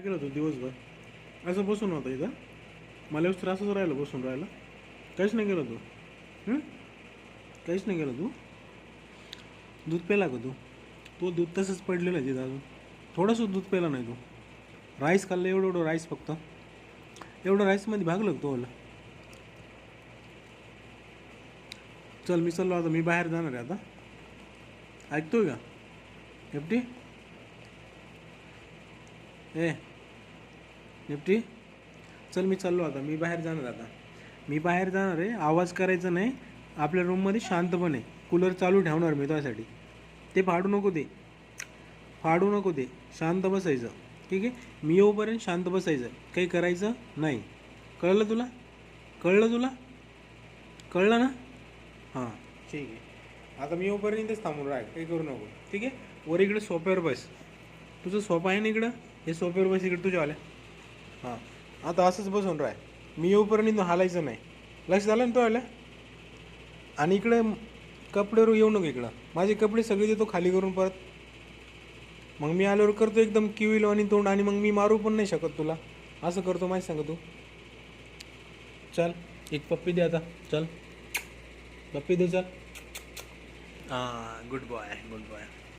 काय केलं तू दिवसभर? असं बसून होता इथं? मला येऊस असंच राहिलं बसून राहिलं काहीच नाही केलं तू. काहीच नाही केलं तू. दूध पेला का तू. तो दूध तसंच पडलेलं आहे तिथं अजून. थोडंसं दूध पेला नाही तू. राईस खाल्लं एवढं एवढं राईस फक्त. एवढं राईसमध्ये भागलं का तो? ओला चल मी चाललो आता. मी बाहेर जाणार आहे आता. ऐकतोय का? निफ्टी ए निफ्टी चल मी चाललो आता. मी बाहेर जाणार आता. मी बाहेर जाणार आहे. आवाज करायचा नाही. आपल्या रूममध्ये शांतपणे. कूलर चालू ठेवणार मी त्यासाठी. ते फाडू नको ते. फाडू नको ते. शांत बसायचं. ठीक आहे? मी येऊपर्यंत शांत बसायचं. काही करायचं नाही. कळलं तुला? कळलं तुला? कळलं ना? हां ठीक आहे. आता मी येऊपर्यंत इथेच थांबून राह काही करू नको. ठीक आहे? वर इकडे सोप्यावर बस. तुझं सोपा आहे ना इकडं? हे सोप्यावर बस इकडे. तुझ्यावाल्या. हां. आता असंच बसून राह. मी येऊपर्यंत हालायचं नाही. लक्ष झालं ना तो आल्या आणि इकडे कपड्यावर येऊ नको इकडं. माझे कपडे सगळे देतो खाली करून परत. मग मी आल्यावर करतो एकदम किवी आणि तोंड आणि मग मी मारू पण नाही शकत तुला. असं करतो माहिती सांग तू. चल एक पप्पी दे आता. चल. पप्पी दे चल. हां गुड बॉय गुड बॉय